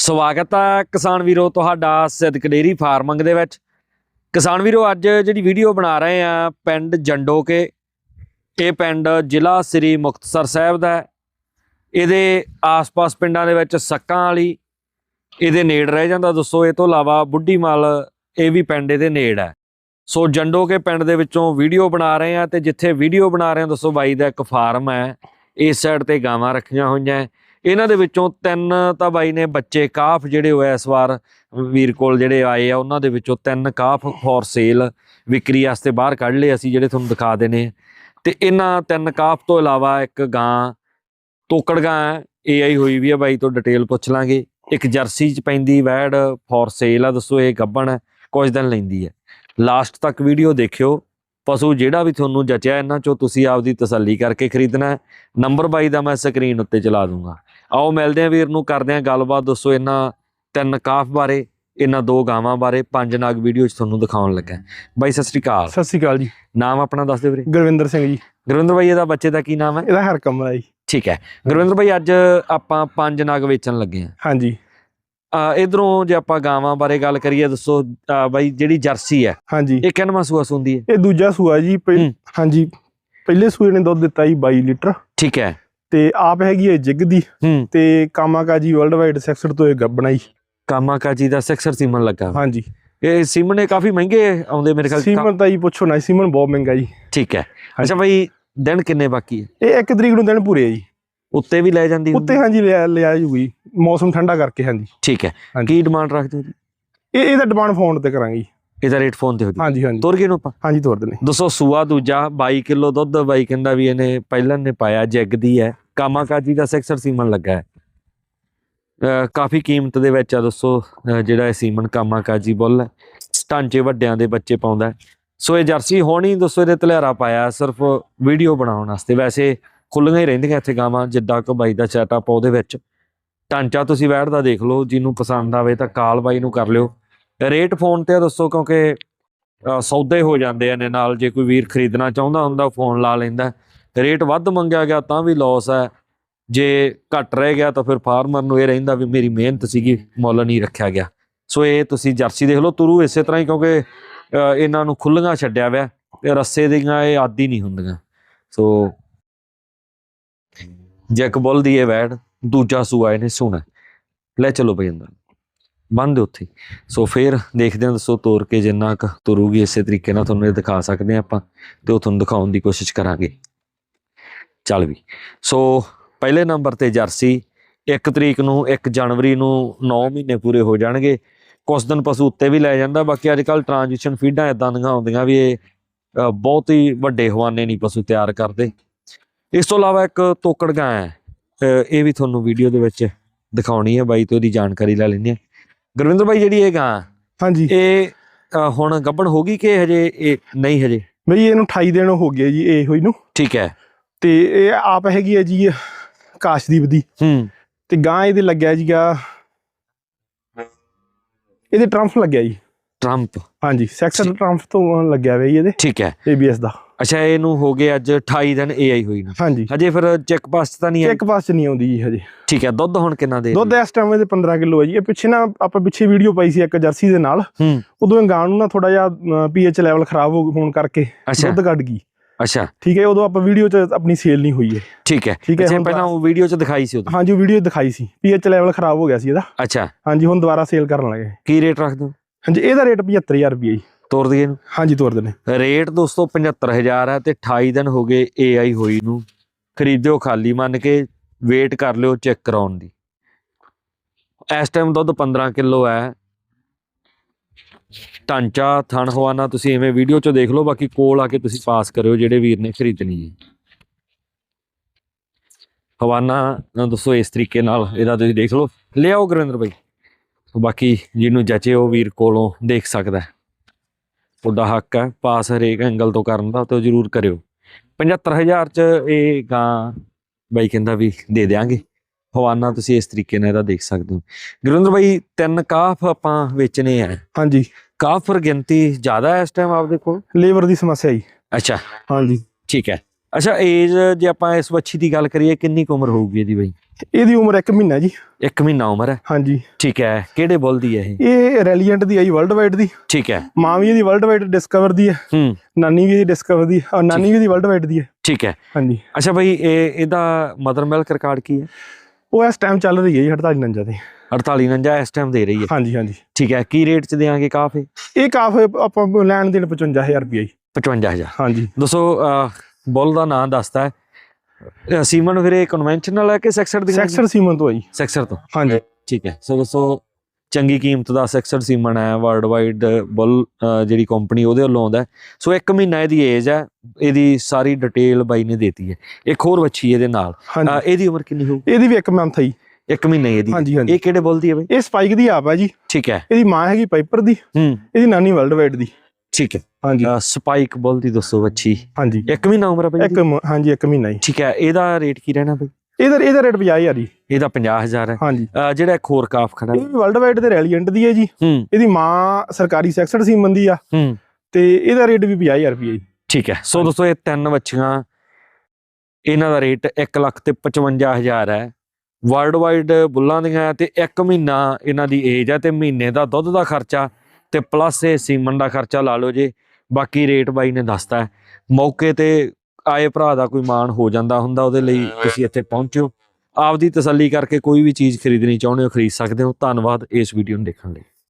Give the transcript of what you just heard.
ਸਵਾਗਤ ਹੈ ਕਿਸਾਨ ਵੀਰੋ ਤੁਹਾਡਾ ਸਿੱਧਕ ਡੇਰੀ ਫਾਰਮਿੰਗ ਦੇ ਵਿੱਚ। ਕਿਸਾਨ ਵੀਰੋ, ਅੱਜ ਜਿਹੜੀ ਵੀਡੀਓ ਬਣਾ ਰਹੇ ਆ ਪਿੰਡ ਜੰਡੋਕੇ, ਇਹ ਪਿੰਡ ਜ਼ਿਲ੍ਹਾ ਸ੍ਰੀ ਮੁਕਤਸਰ ਸਾਹਿਬ ਦਾ ਇਹਦੇ ਆਸ-ਪਾਸ ਪਿੰਡਾਂ ਦੇ ਵਿੱਚ ਸੱਕਾਂ ਵਾਲੀ ਇਹਦੇ ਨੇੜ ਰਹਿ ਜਾਂਦਾ ਦੱਸੋ ਇਹ ਤੋਂ ਇਲਾਵਾ ਬੁੱਢੀਮਲ ਇਹ ਵੀ ਪਿੰਡ ਇਹਦੇ ਨੇੜ ਹੈ। ਸੋ ਜੰਡੋਕੇ ਪਿੰਡ ਦੇ ਵਿੱਚੋਂ ਵੀਡੀਓ ਬਣਾ ਰਹੇ ਆ ਤੇ ਜਿੱਥੇ ਵੀਡੀਓ ਬਣਾ ਰਹੇ ਆ ਦੱਸੋ ਬਾਈ ਦਾ ਇੱਕ ਫਾਰਮ ਹੈ। ਇਸ ਸਾਈਡ ਤੇ ਗਾਵਾਂ ਰੱਖੀਆਂ ਹੋਈਆਂ ਇਹਨਾਂ ਦੇ ਵਿੱਚੋਂ ਤਿੰਨ ਤਾਂ ਬਾਈ ਨੇ ਬੱਚੇ ਕਾਫ ਜਿਹੜੇ ਹੋਏ ਇਸ ਵਾਰ ਵੀਰ ਕੋਲ ਜਿਹੜੇ ਆਏ ਆ, ਉਹਨਾਂ ਦੇ ਵਿੱਚੋਂ ਤਿੰਨ ਕਾਫ ਫੋਰ ਸੇਲ ਵਿਕਰੀ ਵਾਸਤੇ ਬਾਹਰ ਕੱਢ ਲਏ ਅਸੀਂ, ਜਿਹੜੇ ਤੁਹਾਨੂੰ ਦਿਖਾ ਦੇਣੇ ਆ। ਤੇ ਇਹਨਾਂ ਤਿੰਨ ਕਾਫ ਤੋਂ ਇਲਾਵਾ ਇੱਕ ਗਾਂ ਤੋਕੜ ਗਾਂ ਹੈ ਏਆਈ ਹੋਈ ਵੀ ਆ ਬਾਈ, ਤੋਂ ਡਿਟੇਲ ਪੁੱਛ ਲਾਂਗੇ। ਇੱਕ ਜਰਸੀ ਚ ਪੈਂਦੀ ਵੈੜ ਫੋਰ ਸੇਲ ਆ, ਦੱਸੋ ਇਹ ਗੱਬਣ ਹੈ, ਕੁਝ ਦਿਨ ਲੈਂਦੀ ਹੈ। ਲਾਸਟ ਤੱਕ ਵੀਡੀਓ ਦੇਖਿਓ, ਪਸ਼ੂ ਜਿਹੜਾ ਵੀ ਤੁਹਾਨੂੰ ਜਚਿਆ ਇਹਨਾਂ ਚੋਂ, ਤੁਸੀਂ ਆਪਦੀ ਤਸੱਲੀ ਕਰਕੇ ਖਰੀਦਣਾ ਨੰਬਰ ਬਾਈ ਦਾ ਮੈਂ ਸਕਰੀਨ ਉੱਤੇ ਚਲਾ ਦੂੰਗਾ। ਆਓ ਮਿਲਦੇ ਆਂ ਵੀਰ ਨੂੰ ਕਰਦੇ ਆਂ ਗੱਲਬਾਤ। ਦੱਸੋ ਇਹਨਾਂ ਤਿੰਨ ਕਾਫ ਬਾਰੇ ਇਹਨਾਂ ਦੋ ਗਾਵਾਂ ਬਾਰੇ ਪੰਜ ਨਾਗ ਵੀਡੀਓ 'ਚ ਤੁਹਾਨੂੰ ਦਿਖਾਉਣ ਲੱਗਾ ਬਾਈ ਸਤਿ ਸ੍ਰੀ ਅਕਾਲ। ਸਤਿ ਸ਼੍ਰੀ ਅਕਾਲ ਜੀ। ਨਾਮ ਆਪਣਾ ਦੱਸ ਦਿਓ ਵੀਰੇ। ਗੁਰਵਿੰਦਰ ਸਿੰਘ ਜੀ। ਗੁਰਵਿੰਦਰ ਬਾਈ ਇਹਦਾ ਬੱਚੇ ਦਾ ਕੀ ਨਾਮ ਹੈ? ਇਹਦਾ ਹਰਕਮ ਹੈ ਜੀ। ਠੀਕ ਹੈ। ਗੁਰਵਿੰਦਰ ਬਾਈ ਅੱਜ ਆਪਾਂ ਪੰਜ ਨਾਗ ਵੇਚਣ ਲੱਗੇ ਹਾਂਜੀ। ਆ ਇਧਰੋਂ ਜੇ ਆਪਾਂ ਗਾਵਾਂ ਬਾਰੇ ਗੱਲ ਕਰੀਏ ਦੱਸੋ ਬਾਈ ਜਿਹੜੀ ਜਰਸੀ ਹੈ ਹਾਂਜੀ। ਇਹ ਕਿੰਨਵਾਂ ਸੂਆ ਸੁੰਦੀ ਹੈ? ਇਹ ਦੂਜਾ ਸੂਆ ਜੀ। ਹਾਂਜੀ। ਪਹਿਲੇ ਸੂਏ ਨੇ ਦੁੱਧ ਦਿੱਤਾ ਜੀ 22 ਲੀਟਰ। ਠੀਕ ਹੈ। ਤੇ ਆਪ ਹੈਗੀ ਹੈ ਜਿਗ ਦੀ ਹੂੰ। ਤੇ ਕਾਮਾਕਾ ਜੀ ਵਰਲਡ ਵਾਈਡ ਸੈਕਸਰ ਤੋਂ ਇਹ ਗੱਬਣਾ ਜੀ ਕਾਮਾਕਾ ਜੀ ਦਾ ਸੈਕਸਰ ਸੀਮਨ ਲੱਗਾ। ਹਾਂਜੀ। ਇਹ ਸੀਮਨ ਇਹ ਕਾਫੀ ਮਹਿੰਗੇ ਆਉਂਦੇ ਮੇਰੇ ਖਿਆਲ। ਸੀਮਨ ਤਾਂ ਜੀ ਪੁੱਛੋ ਨਾ ਸੀਮਨ ਬਹੁਤ ਮਹਿੰਗਾ ਜੀ। ਠੀਕ ਹੈ। ਅੱਛਾ ਬਾਈ ਦਿਨ ਕਿੰਨੇ ਬਾਕੀ ਹੈ? ਇਹ 1 ਤਰੀਕ ਨੂੰ ਦਿਨ ਪੂਰੇ ਆ ਜੀ। ਉੱਤੇ ਵੀ ਲੈ ਜਾਂਦੀ? ਉੱਤੇ ਹਾਂਜੀ ਲਿਆ ਜੂਗੀ। ਮੌਸਮ ਠੰਡਾ ਕਰਕੇ ਹਾਂਜੀ। ਠੀਕ ਹੈ। ਕੀ ਡਿਮਾਂਡ ਰੱਖਦੇ ਹੋ ਇਹ ਇਹਦਾ ਡਿਮਾਂਡ ਫੋਨ ਤੇ ਕਰਾਂਗੇ ਇਹਦਾ ਰੇਟ ਫੋਨ ਤੇ ਹੋ ਜੀ ਹਾਂਜੀ ਹਾਂਜੀ। ਤੁਰ ਗਏ ਨੂੰ ਆਪਾਂ। ਹਾਂਜੀ ਤੋਰ ਦਿੰਦੇ ਦੱਸੋ ਸੂਆ ਦੂਜਾ 22 ਕਿਲੋ ਦੁੱਧ ਬਾਈ ਕਹਿੰਦਾ ਵੀ ਇਹਨੇ ਪਹਿਲਾਂ ਨੇ ਪਾਇਆ ਜੱਗਦੀ ਹੈ। ਕਾਮਾਕਾਜੀ ਦਾ ਸੈਕਸਰ ਸੀਮਨ ਲੱਗਾ ਹੈ। ਅਹ ਕਾਫੀ ਕੀਮਤ ਦੇ ਵਿੱਚ ਆ ਦੱਸੋ ਅਹ ਜਿਹੜਾ ਇਹ ਸੀਮਨ ਕਾਮਾਕਾਜੀ ਬੁੱਲ ਹੈ। ਢਾਂਚੇ ਵੱਡਿਆਂ ਦੇ ਬੱਚੇ ਪਾਉਂਦਾ ਹੈ। ਸੋ ਇਹ ਜਰਸੀ ਹੋਣੀ ਦੱਸੋ ਇਹਦੇ ਤਲਿਆਰਾ ਪਾਇਆ ਸਿਰਫ ਵੀਡੀਓ ਬਣਾਉਣ ਵਾਸਤੇ। ਵੈਸੇ ਖੁੱਲੀਆਂ ਹੀ ਰਹਿੰਦੀਆਂ ਇੱਥੇ ਗਾਵਾਂ ਜਿੱਦਾਂ ਕਿ ਬਾਈ ਦਾ ਸੈਟਅਪ ਉਹਦੇ ਵਿੱਚ। ਢਾਂਚਾ ਤੁਸੀਂ ਬੈਠਦਾ ਦੇਖ ਲਓ ਜਿਹਨੂੰ ਪਸੰਦ ਆਵੇ ਤਾਂ ਕਾਲ ਬਾਈ ਨੂੰ ਕਰ ਲਿਓ। ਰੇਟ ਫੋਨ ਤੇ ਦੱਸੋ, ਕਿਉਂਕਿ ਸੌਦੇ ਹੋ ਜਾਂਦੇ ਨੇ ਨਾਲ, ਜੇ ਕੋਈ ਵੀਰ ਖਰੀਦਣਾ ਚਾਹੁੰਦਾ ਹੁੰਦਾ ਫੋਨ ਲਾ ਲੈਂਦਾ। ਰੇਟ ਵੱਧ ਮੰਗਿਆ ਗਿਆ ਤਾਂ ਵੀ ਲਾਸ ਹੈ ਜੇ ਘੱਟ ਰਹਿ ਗਿਆ ਤਾਂ ਫਿਰ ਫਾਰਮਰ ਨੂੰ ਇਹ ਰਹਿੰਦਾ ਵੀ ਮੇਰੀ ਮਿਹਨਤ ਸੀਗੀ, ਮੁੱਲ ਨਹੀਂ ਰੱਖਿਆ ਗਿਆ। ਸੋ ਇਹ ਤੁਸੀਂ ਜਰਸੀ ਦੇਖ ਲਓ, ਤੁਰੂ ਇਸੇ ਤਰ੍ਹਾਂ ਹੀ, ਕਿਉਂਕਿ ਇਹਨਾਂ ਨੂੰ ਖੁੱਲੀਆਂ ਛੱਡਿਆ ਹੋਇਆ, ਤੇ ਰੱਸੇ ਦੀਆਂ ਇਹ ਆਦੀ ਨਹੀਂ ਹੁੰਦੀਆਂ। ਸੋ, ਜੈਕ ਬੁੱਲ ਦੀ ਇਹ ਵੈੜ, ਦੂਜਾ ਸੂਆ ਇਹਨੇ ਸੁਣਾ ਲੈ ਚਲੋ ਬਈ ਅੰਦਰ। ਬੰਦ ਉੱਥੇ ਸੋ ਫਿਰ ਦੇਖਦੇ ਹਾਂ, ਦੱਸੋ ਤੋਰ ਕੇ ਜਿੰਨਾ ਕੁ ਤੁਰੂਗੀ ਇਸੇ ਤਰੀਕੇ ਨਾਲ ਤੁਹਾਨੂੰ ਇਹ ਦਿਖਾ ਸਕਦੇ ਹਾਂ ਆਪਾਂ ਤੇ ਉਹ ਤੁਹਾਨੂੰ ਦਿਖਾਉਣ ਦੀ ਕੋਸ਼ਿਸ਼ ਕਰਾਂਗੇ। ਚੱਲ ਵੀ। ਸੋ ਪਹਿਲੇ ਨੰਬਰ ਤੇ ਜਰਸੀ 1 ਤਰੀਕ ਨੂੰ 1 ਜਨਵਰੀ ਨੂੰ 9 ਮਹੀਨੇ ਪੂਰੇ ਹੋ ਜਾਣਗੇ। ਕੁਝ ਦਿਨ ਪਸ਼ੂ ਉੱਤੇ ਵੀ ਲੈ ਜਾਂਦਾ, ਬਾਕੀ ਅੱਜ ਕੱਲ ਟ੍ਰਾਂਜੀਸ਼ਨ ਫੀਡਾਂ ਇਦਾਂ ਦੀਆਂ ਆਉਂਦੀਆਂ ਵੀ ਇਹ ਬਹੁਤ ਹੀ ਵੱਡੇ ਹਵਾਨੇ ਨਹੀਂ ਪਸ਼ੂ ਤਿਆਰ ਕਰਦੇ। ਇਸ ਤੋਂ ਇਲਾਵਾ ਇੱਕ ਤੋਕੜ ਗਾਂ ਹੈ ਇਹ ਵੀ ਤੁਹਾਨੂੰ ਵੀਡੀਓ ਦੇ ਵਿੱਚ ਦਿਖਾਉਣੀ ਹੈ, ਬਾਈ ਤੋਂ ਉਹਦੀ ਜਾਣਕਾਰੀ ਲੈ ਲੈਂਦੇ ਹਾਂ। ਗੁਰਵਿੰਦਰ ਬਾਈ ਜਿਹੜੀ ਇਹ ਗਾਂ ਹਾਂਜੀ। ਇਹ ਅ, ਹੁਣ ਗੱਭਣ ਹੋ ਗਈ ਕਿ ਹਜੇ ਇਹ ਨਹੀਂ ਹਜੇ? ਬਈ ਇਹਨੂੰ 28 ਦਿਨ ਹੋ ਗਏ ਜੀ ਇਹ ਹੋਈ ਨੂੰ। ਠੀਕ ਹੈ। ਤੇ ਇਹ ਆਪ ਹੈਗੀ ਹੈ ਜੀ ਕਾਸ਼ਦੀਪ ਦੀ। ਹੂੰ। ਤੇ ਗਾਂ ਇਹਦੇ ਲੱਗਿਆ ਜੀਗਾ ਇਹਦੇ ਟਰੰਫ ਲੱਗਿਆ ਜੀ। ਟਰੰਪ ਹਾਂਜੀ ਸੈਕਸਰ ਟਰੰਫ ਤੋਂ ਲੱਗਿਆ ਹੋਇਆ ਜੀ ਇਹਦੇ। ਠੀਕ ਹੈ। ABS ਦਾ। ਅੱਛਾ ਇਹਨੂੰ ਹੋ ਗਏ ਅੱਜ 28 ਦਿਨ AI ਹੋਈ ਨੂੰ। ਹਾਂਜੀ। ਹਜੇ ਫਿਰ ਚੈੱਕ ਪਾਸ ਤਾਂ ਨਹੀਂ ਆਈ? ਇੱਕ ਪਾਸ ਨਹੀਂ ਆਉਂਦੀ ਜੀ ਹਜੇ। ਠੀਕ ਹੈ ਦੁੱਧ ਹੁਣ ਕਿੰਨਾ ਦੇ ਦੁੱਧ ਇਸ ਟਾਈਮ ਇਹਦੇ 15 ਕਿਲੋ ਹੈ ਜੀ। ਇਹ ਪਿੱਛੇ ਨਾ ਆਪਾਂ ਪਿੱਛੇ ਵੀਡੀਓ ਪਾਈ ਸੀ ਇੱਕ ਜਰਸੀ ਦੇ ਨਾਲ। ਉਦੋਂ ਗਾਂ ਨੂੰ ਨਾ ਥੋੜਾ ਜਿਹਾ ਪੀਐਚ ਲੈਵਲ ਖਰਾਬ ਹੋ ਹੋਣ ਕਰਕੇ ਦੁੱਧ ਕੱਢ ਗਈ। ਅੱਛਾ। ਠੀਕ ਹੈ ਉਦੋਂ ਆਪਾਂ ਵੀਡੀਓ 'ਚ ਆਪਣੀ ਸੇਲ ਨਹੀਂ ਹੋਈ ਹੈ। ਠੀਕ ਹੈ। ਠੀਕ ਹੈ, ਪਹਿਲਾਂ ਉਹ ਵੀਡੀਓ 'ਚ ਦਿਖਾਈ ਸੀ ਉਦੋਂ? ਹਾਂਜੀ ਵੀਡੀਓ ਦਿਖਾਈ ਸੀ। ਪੀਐਚ ਲੈਵਲ ਖਰਾਬ ਹੋ ਗਿਆ ਸੀ ਇਹਦਾ। ਅੱਛਾ। ਹਾਂਜੀ ਹੁਣ ਦੁਬਾਰਾ ਸੇਲ ਕਰਨ ਲੱਗੇ। ਕੀ ਰੇਟ ਰੱਖ ਦੋ ਹਾਂਜੀ ਇਹਦਾ ਰੇਟ 75000 ਰੁਪਏ ਜੀ। ਤੋਰ ਦਈਏ? ਇਹਨੂੰ ਹਾਂਜੀ ਤੋਰ ਦਿੰਦੇ ਰੇਟ ਦੋਸਤੋ 75000 ਹੈ ਤੇ 28 ਦਿਨ ਹੋ ਗਏ AI ਹੋਈ ਨੂੰ। ਖਰੀਦਿਓ ਖਾਲੀ ਮੰਨ ਕੇ ਵੇਟ ਕਰ ਲਿਓ ਚੈੱਕ ਕਰਾਉਣ ਦੀ। ਇਸ ਟਾਈਮ ਦੁੱਧ 15 ਕਿਲੋ ਹੈ। ਢਾਂਚਾ ਥਣ ਹਵਾਨਾ ਤੁਸੀਂ ਐਵੇਂ ਵੀਡੀਓ 'ਚ ਦੇਖ ਲਓ ਬਾਕੀ ਕੋਲ ਆ ਕੇ ਤੁਸੀਂ ਪਾਸ ਕਰਿਓ ਜਿਹੜੇ ਵੀਰ ਨੇ ਖਰੀਦਣੀ ਹੈ। ਹਵਾਨਾ ਦੱਸੋ ਇਸ ਤਰੀਕੇ ਨਾਲ ਇਹਦਾ ਤੁਸੀਂ ਦੇਖ ਲਓ। ਲਿਆਓ ਗੁਰਵਿੰਦਰ ਬਾਈ। ਬਾਕੀ ਜਿਹਨੂੰ ਜਚੇ ਉਹ ਵੀਰ ਕੋਲੋਂ ਦੇਖ ਸਕਦਾ ਤੁਹਾਡਾ ਹੱਕ ਹੈ ਪਾਸ ਹਰੇਕ ਐਂਗਲ ਤੋਂ ਕਰਨ ਦਾ ਤੇ ਉਹ ਜ਼ਰੂਰ ਕਰਿਓ। 75000 ਚ ਇਹ ਗਾਂ ਬਾਈ ਕਹਿੰਦਾ ਵੀ ਦੇ ਦੇਾਂਗੇ ਹਵਾਨਾ ਤੁਸੀਂ ਇਸ ਤਰੀਕੇ ਨਾਲ ਇਹਦਾ ਦੇਖ ਸਕਦੇ ਹੋ। ਗੁਰਿੰਦਰ ਬਾਈ ਤਿੰਨ ਕਾਫ ਆਪਾਂ ਵੇਚਨੇ ਆ। ਹਾਂਜੀ। ਕਾਫ ਪਰ ਗਿਣਤੀ ਜ਼ਿਆਦਾ ਹੈ ਇਸ ਟਾਈਮ ਆਪਦੇ ਕੋਲ? ਲੇਬਰ ਦੀ ਸਮੱਸਿਆ ਜੀ। ਅੱਛਾ। ਹਾਂਜੀ। ਠੀਕ ਹੈ। ਅੱਛਾ ਏਜ ਜੇ ਆਪਾਂ ਇਸ ਵੱਛੀ ਦੀ ਗੱਲ ਕਰੀਏ ਕਿੰਨੀ ਕੁ ਉਮਰ ਹੋਊਗੀ ਇਹਦੀ ਬਈ? ਇਹਦੀ ਉਮਰ 1 ਮਹੀਨਾ ਜੀ। ਇੱਕ ਮਹੀਨਾ ਉਮਰ ਹੈ? ਹਾਂਜੀ। ਠੀਕ ਹੈ ਕਿਹੜੇ ਬੁੱਲ ਦੀ ਹੈ ਇਹ? ਇਹ ਰੈਲੀਐਂਟ ਦੀ ਆਈ ਵਰਲਡ ਵਾਈਡ ਦੀ। ਠੀਕ ਹੈ। ਮਾਂ ਵੀ ਇਹਦੀ ਵਰਲਡ ਵਾਈਡ ਡਿਸਕਵਰ ਦੀ ਹੈ ਹੂੰ। ਨਾਨੀ ਵੀ ਇਹਦੀ ਡਿਸਕਵਰ ਦੀ ਔਰ ਨਾਨੀ ਵੀ ਇਹਦੀ ਵਰਲਡ ਵਾਈਡ ਦੀ ਹੈ। ਠੀਕ ਹੈ। ਹਾਂਜੀ। ਅੱਛਾ ਬਈ ਇਹ ਇਹਦਾ ਮਦਰ ਮਿਲਕ ਰਿਕਾਰਡ ਕੀ ਹੈ? ਉਹ ਇਸ ਟਾਈਮ ਚੱਲ ਰਹੀ ਹੈ ਜੀ 48 ਤੇ। 48 49 ਇਸ ਟਾਈਮ ਦੇ ਰਹੀ ਹੈ। ਹਾਂਜੀ ਹਾਂਜੀ। ਠੀਕ ਹੈ ਕੀ ਰੇਟ ਚ ਦੇਾਂਗੇ ਕਾਫੀ? ਇਹ ਕਾਫ ਆਪਾਂ ਲੈਣ ਦੇਣ 55000 ਰੁਪਏ ਜੀ। 55000 ਹਾਂਜੀ। ਅਹ, ਬੁੱਲ ਦਾ ਨਾਮ ਦੱਸਦਾ ਹੈ। ਸੀਮਨ ਵੀਰੇ ਕਨਵੈਨਸ਼ਨਲ ਹੈ ਕਿ ਸੈਕਸਰ ਦੀ ਸੈਕਸਰ ਸੀਮਨ ਤੋਂ ਹੈ ਜੀ। ਸੈਕਸਰ ਤੋਂ? ਹਾਂਜੀ। ਠੀਕ ਹੈ। ਸੋ ਦੋਸਤੋ ਚੰਗੀ ਕੀਮਤ ਦਾ ਸੈਕਸਰ ਸੀਮਨ ਹੈ ਵਰਲਡ ਵਾਈਡ ਬੁੱਲ ਜਿਹੜੀ ਕੰਪਨੀ ਉਹਦੇ ਵੱਲੋਂ ਆਉਂਦਾ। ਸੋ ਇੱਕ ਮਹੀਨਾ ਇਹਦੀ ਏਜ ਹੈ ਇਹਦੀ ਸਾਰੀ ਡਿਟੇਲ ਬਾਈ ਨੇ ਦੇਤੀ ਹੈ। ਇੱਕ ਹੋਰ ਵੱਛੀ ਇਹਦੇ ਨਾਲ। ਇਹਦੀ ਉਮਰ ਕਿੰਨੀ ਹੋਊ? ਇਹਦੀ ਵੀ ਇੱਕ ਮੰਥ ਹੈ ਜੀ। ਇੱਕ ਮਹੀਨਾ ਇਹਦੀ। ਹਾਂਜੀ ਹਾਂਜੀ। ਇਹ ਕਿਹੜੇ ਬੁੱਲ ਦੀ ਹੈ ਬਈ? ਇਹ ਸਪਾਈਕ ਦੀ ਆਪ ਹੈ ਜੀ। ਠੀਕ ਹੈ। ਇਹਦੀ ਮਾਂ ਹੈਗੀ ਪਾਈਪਰ ਦੀ। ਹੂੰ। ਇਹਦੀ ਨਾਨੀ ਵਰਲਡ ਵਾਈਡ ਦੀ। ਠੀਕ ਹੈ। ਹਾਂਜੀ। ਸਪਾਈਕ ਬੁੱਲ ਦੀ ਦੱਸੋ ਵੱਛੀ ਹਾਂਜੀ। ਇੱਕ ਮਹੀਨਾ ਉਮਰ ਹੈ ਬਈ ਇੱਕ? ਮ- ਹਾਂਜੀ ਇੱਕ ਮਹੀਨਾ ਜੀ ਠੀਕ ਹੈ ਇਹਦਾ ਰੇਟ ਕੀ ਰਹਿਣਾ ਬਈ? ਇਹਦਾ ਇਹਦਾ ਰੇਟ 50000 ਜੀ। ਇਹਦਾ 50000 ਹੈ। ਹਾਂਜੀ। ਅਹ, ਜਿਹੜਾ ਇੱਕ ਹੋਰ ਕਾਫ ਖੜਾ ਇਹ ਵੀ ਵਰਲਡ ਵਾਈਡ ਦੇ ਰੈਲੀਐਂਟ ਦੀ ਹੈ ਜੀ। ਹੂੰ। ਇਹਦੀ ਮਾਂ ਸਰਕਾਰੀ ਸੈਕਸਰ ਸੀਮਨ ਦੀ ਆ। ਹੂੰ। ਤੇ ਇਹਦਾ ਰੇਟ ਵੀ 50000 ਰੁਪਏ ਜੀ। ਠੀਕ ਹੈ। ਸੋ ਦੋਸਤੋ ਇਹ ਤਿੰਨ ਵੱਛੀਆਂ ਇਹਨਾਂ ਦਾ ਰੇਟ 1 ਲੱਖ ਤੇ 55000 ਹੈ। ਵਰਲਡ ਵਾਈਡ ਬੁੱਲਾਂ ਦੀਆਂ ਤੇ 1 ਮਹੀਨਾ ਇਹਨਾਂ ਦੀ ਏਜ ਹੈ ਤੇ ਮਹੀਨੇ ਦਾ ਦੁੱਧ ਦਾ ਖਰਚਾ ਤੇ ਪਲੱਸ ਇਹ ਸੀਮਨ ਦਾ ਖਰਚਾ ਲਾ ਲਓ ਜੇ ਬਾਕੀ ਰੇਟ ਬਾਈ ਨੇ ਦੱਸਤਾ ਮੌਕੇ ਤੇ ਆਏ ਭਰਾ ਦਾ ਕੋਈ ਮਾਣ ਹੋ ਜਾਂਦਾ ਹੁੰਦਾ ਉਹਦੇ ਲਈ ਤੁਸੀਂ ਇੱਥੇ ਪਹੁੰਚੋ। ਆਪਦੀ ਤਸੱਲੀ ਕਰਕੇ ਕੋਈ ਵੀ ਚੀਜ਼ ਖਰੀਦਣੀ ਚਾਹੁੰਦੇ ਹੋ ਖਰੀਦ ਸਕਦੇ ਹੋ। ਧੰਨਵਾਦ ਇਸ ਵੀਡੀਓ ਨੂੰ ਦੇਖਣ ਲਈ।